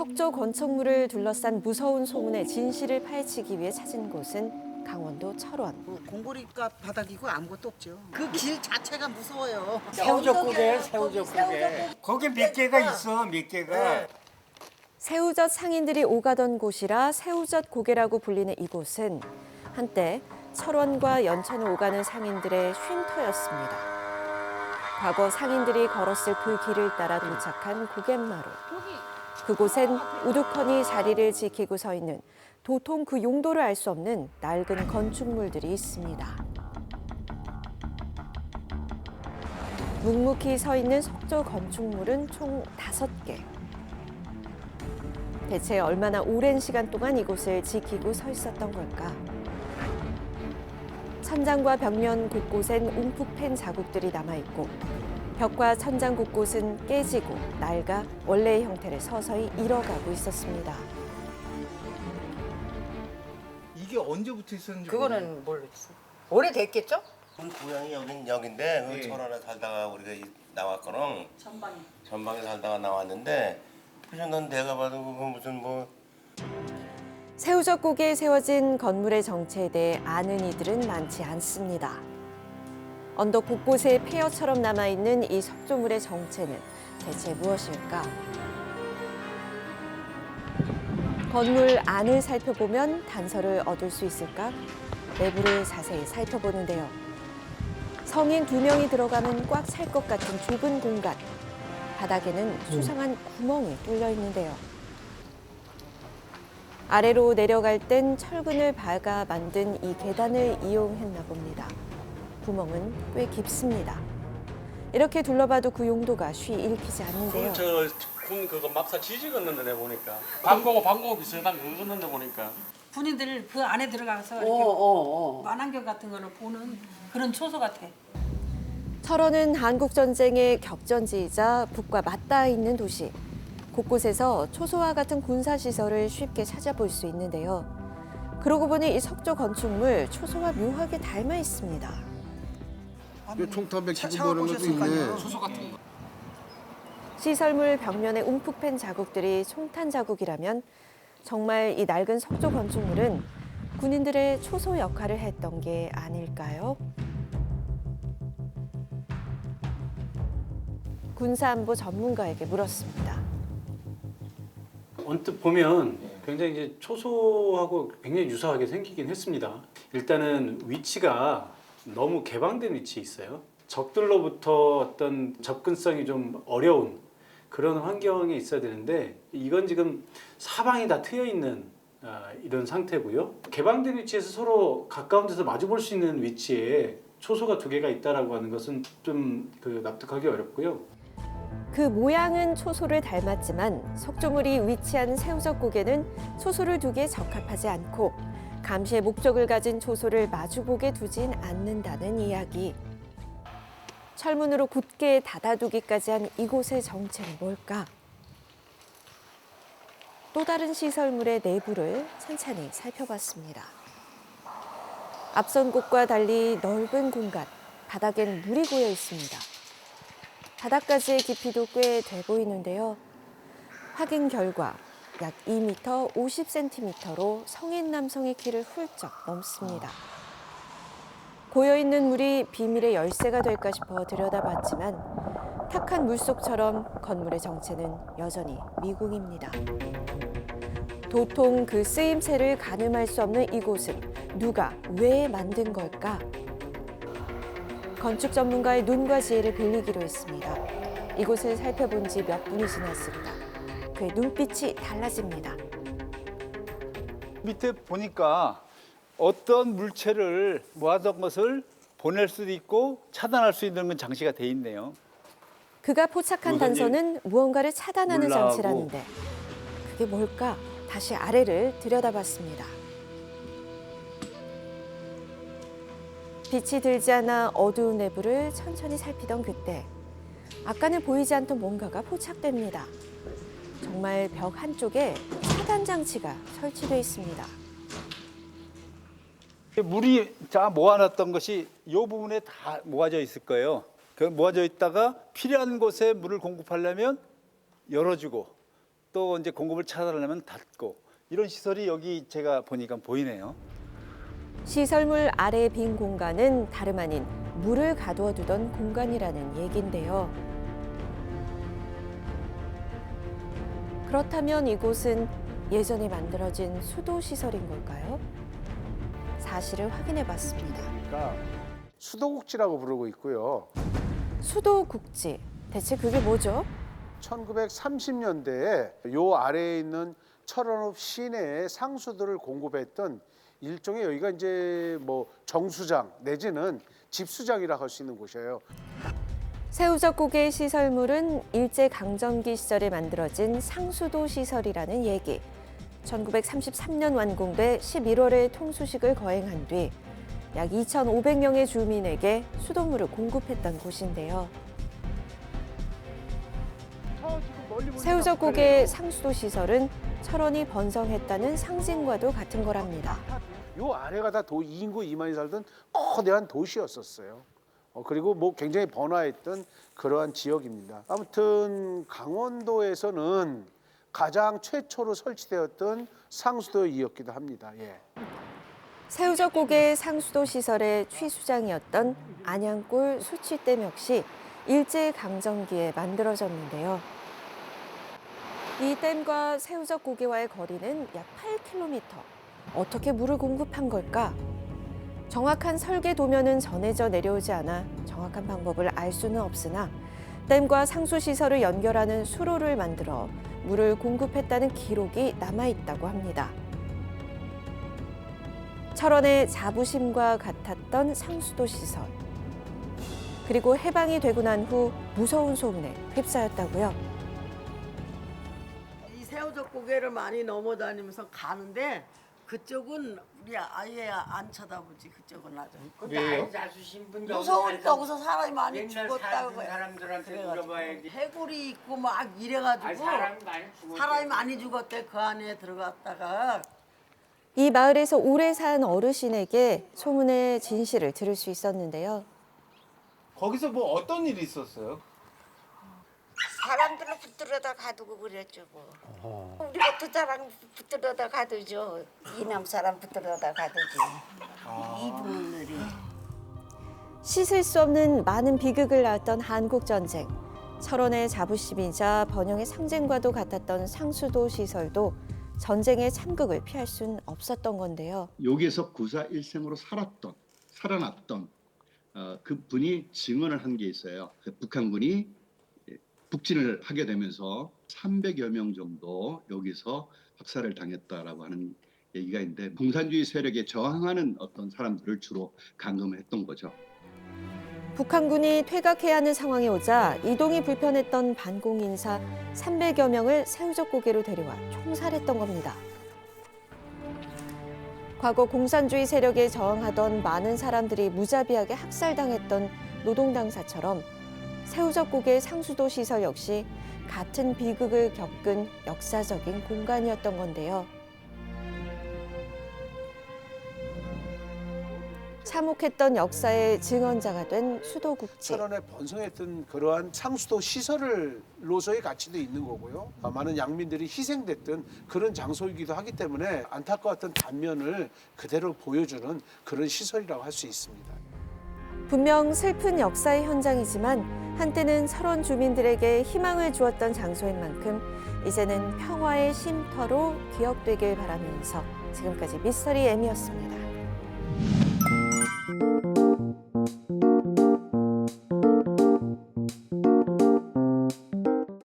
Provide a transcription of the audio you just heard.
석조 건축물을 둘러싼 무서운 소문의 진실을 파헤치기 위해 찾은 곳은 강원도 철원. 뭐 공고리값 바닥이고 아무것도 없죠. 그 길 자체가 무서워요. 새우젓국에 새우젓국에 거기 몇 개가 있어 몇 개가 새우젓 상인들이 오가던 곳이라 새우젓 고개라고 불리는 이곳은 한때 철원과 연천을 오가는 상인들의 쉼터였습니다. 과거 상인들이 걸었을 그 길을 따라 도착한 고갯마루. 그곳엔 우두커니 자리를 지키고 서 있는 도통 그 용도를 알 수 없는 낡은 건축물들이 있습니다. 묵묵히 서 있는 석조 건축물은 총 다섯 개. 대체 얼마나 오랜 시간 동안 이곳을 지키고 서 있었던 걸까? 천장과 벽면 곳곳엔 움푹 팬 자국들이 남아있고 벽과 천장 곳곳은 깨지고 낡아 원래의 형태를 서서히 잃어가고 있었습니다. 이게 언제부터 있었는지 그거는 모르겠어. 오래됐겠죠? 고향이 여긴 여긴데 그 예. 철원에 살다가 우리가 이- 나왔거든. 전방에. 전방에 살다가 나왔는데 그래서 넌 내가 봐도 그거 무슨 뭐 새우젓 고개에 세워진 건물의 정체에 대해 아는 이들은 많지 않습니다. 언덕 곳곳에 폐허처럼 남아있는 이 석조물의 정체는 대체 무엇일까? 건물 안을 살펴보면 단서를 얻을 수 있을까? 내부를 자세히 살펴보는데요. 성인 두 명이 들어가면 꽉 찰 것 같은 좁은 공간. 바닥에는 수상한 구멍이 뚫려 있는데요. 아래로 내려갈 땐 철근을 박아 만든 이 계단을 이용했나 봅니다. 구멍은 꽤 깊습니다. 이렇게 둘러봐도 그 용도가 쉬 읽히지 않는데요. 저군 그거 막사 지지 걷는데 내 보니까 방공호 방공호 비슷한 그거 걷는데 보니까 군인들 그 안에 들어가서 이렇게 어, 만안경 같은 거를 보는 그런 초소 같아. 철원은 한국 전쟁의 격전지이자 북과 맞닿아 있는 도시. 곳곳에서 초소와 같은 군사 시설을 쉽게 찾아볼 수 있는데요. 그러고 보니 이 석조 건축물 초소와 묘하게 닮아 있습니다. 총탑에 차- 기금 버는 것도 찾아보셨을 거 있네 아니에요? 시설물 벽면에 움푹 팬 자국들이 총탄 자국이라면 정말 이 낡은 석조 건축물은 군인들의 초소 역할을 했던 게 아닐까요? 군사안보 전문가에게 물었습니다. 언뜻 보면 굉장히 이제 초소하고 굉장히 유사하게 생기긴 했습니다. 일단은 위치가 너무 개방된 위치에 있어요. 적들로부터 어떤 접근성이 좀 어려운 그런 환경에 있어야 되는데 이건 지금 사방이 다 트여 있는 아, 이런 상태고요. 개방된 위치에서 서로 가까운 데서 마주 볼 수 있는 위치에 초소가 두 개가 있다라고 하는 것은 좀 그 납득하기 어렵고요. 그 모양은 초소를 닮았지만 석조물이 위치한 새우젓 고개는 초소를 두기에 적합하지 않고 감시의 목적을 가진 초소를 마주보게 두진 않는다는 이야기. 철문으로 굳게 닫아두기까지 한 이곳의 정체는 뭘까? 또 다른 시설물의 내부를 찬찬히 살펴봤습니다. 앞선 곳과 달리 넓은 공간, 바닥엔 물이 고여 있습니다. 바닥까지의 깊이도 꽤 돼 보이는데요. 확인 결과 약 2m 50cm로 성인 남성의 키를 훌쩍 넘습니다. 고여 있는 물이 비밀의 열쇠가 될까 싶어 들여다봤지만 탁한 물속처럼 건물의 정체는 여전히 미궁입니다. 도통 그 쓰임새를 가늠할 수 없는 이곳은 누가 왜 만든 걸까? 건축 전문가의 눈과 지혜를 빌리기로 했습니다. 이곳을 살펴본 지 몇 분이 지났습니다. 그의 눈빛이 달라집니다. 밑에 보니까 어떤 물체를 모아둔 것을 보낼 수도 있고 차단할 수 있는 건 장치가 돼 있네요 그가 포착한 단서는 무언가를 차단하는 몰라하고. 장치라는데 그게 뭘까? 다시 아래를 들여다봤습니다. 빛이 들지 않아 어두운 내부를 천천히 살피던 그때 아까는 보이지 않던 뭔가가 포착됩니다. 정말 벽 한쪽에 차단 장치가 설치되어 있습니다. 물이 자 모아놨던 것이 이 부분에 다 모아져 있을 거예요 그 모아져 있다가 필요한 곳에 물을 공급하려면 열어주고 또 이제 공급을 차단하려면 닫고 이런 시설이 여기 제가 보니까 보이네요. 시설물 아래 빈 공간은 다름 아닌 물을 가두어 두던 공간이라는 얘긴데요. 그렇다면 이곳은 예전에 만들어진 수도 시설인 걸까요? 사실을 확인해 봤습니다. 그러니까 수도국지라고 부르고 있고요. 수도국지. 대체 그게 뭐죠? 1930년대에 요 아래에 있는 철원읍 시내에 상수도를 공급했던 일종의 여기가 이제 뭐 정수장 내지는 집수장이라 할 수 있는 곳이에요. 새우젓국의 시설물은 일제 강점기 시절에 만들어진 상수도 시설이라는 얘기. 1933년 완공돼 11월에 통수식을 거행한 뒤 약 2,500명의 주민에게 수돗물을 공급했던 곳인데요. 새우젓국의 상수도 시설은 철원이 번성했다는 상징과도 같은 거랍니다. 요 아래가 다 도, 인구 2만이 살던 거대한 도시였었어요. 어, 그리고 뭐 굉장히 번화했던 그러한 지역입니다. 아무튼 강원도에서는 가장 최초로 설치되었던 상수도이었기도 합니다. 예. 새우젓국의 상수도 시설의 취수장이었던 안양골 수치댐 역시 일제 강점기에 만들어졌는데요. 이 댐과 새우젓 고개와의 거리는 약 8km. 어떻게 물을 공급한 걸까? 정확한 설계 도면은 전해져 내려오지 않아 정확한 방법을 알 수는 없으나 댐과 상수 시설을 연결하는 수로를 만들어 물을 공급했다는 기록이 남아 있다고 합니다. 철원의 자부심과 같았던 상수도 시설. 그리고 해방이 되고 난 후 무서운 소문에 휩싸였다고요. 이 새우젓 고개를 많이 넘어다니면서 가는데 그쪽은 우리 아예 안 쳐다보지 그쪽은 아주 왜요? 자수신 분 무서우니까 거기서 사람이 많이 옛날 죽었다고 살던. 사람들한테 그래가지고 물어봐야지. 해골이 있고 막 이래가지고 아, 사람이 많이 죽었대. 사람이 많이 죽었대 그 안에 들어갔다가 이 마을에서 오래 산 어르신에게 소문의 진실을 들을 수 있었는데요. 거기서 뭐 어떤 일이 있었어요? 사람들을 붙들어다 가두고 그랬죠 뭐. 우리 같은 사람 붙들어다 가두죠. 이남 사람 붙들어다 가두지. 이분들이. 씻을 수 없는 많은 비극을 낳았던 한국 전쟁. 철원의 자부심이자 번영의 상징과도 같았던 상수도 시설도 전쟁의 참극을 피할 순 없었던 건데요. 여기에서 구사 일생으로 살았던 살아났던 어, 그 분이 증언을 한 게 있어요. 그 북한군이 예, 북진을 하게 되면서 300여 명 정도 여기서 학살을 당했다라고 하는 얘기가 있는데 공산주의 세력에 저항하는 어떤 사람들을 주로 감금했던 거죠. 북한군이 퇴각해야 하는 상황에 오자 이동이 불편했던 반공 인사 300여 명을 새우젓 고개로 데려와 총살했던 겁니다. 과거 공산주의 세력에 저항하던 많은 사람들이 무자비하게 학살당했던 노동당사처럼 새우젓고개 상수도 시설 역시 같은 비극을 겪은 역사적인 공간이었던 건데요. 참혹했던 역사의 증언자가 된 수도국지. 철원에 번성했던 그러한 상수도 시설로서의 가치도 있는 거고요. 아, 많은 양민들이 희생됐던 그런 장소이기도 하기 때문에 안타까웠던 단면을 그대로 보여주는 그런 시설이라고 할 수 있습니다. 분명 슬픈 역사의 현장이지만 한때는 철원 주민들에게 희망을 주었던 장소인 만큼 이제는 평화의 쉼터로 기억되길 바라면서 지금까지 미스터리 M이었습니다.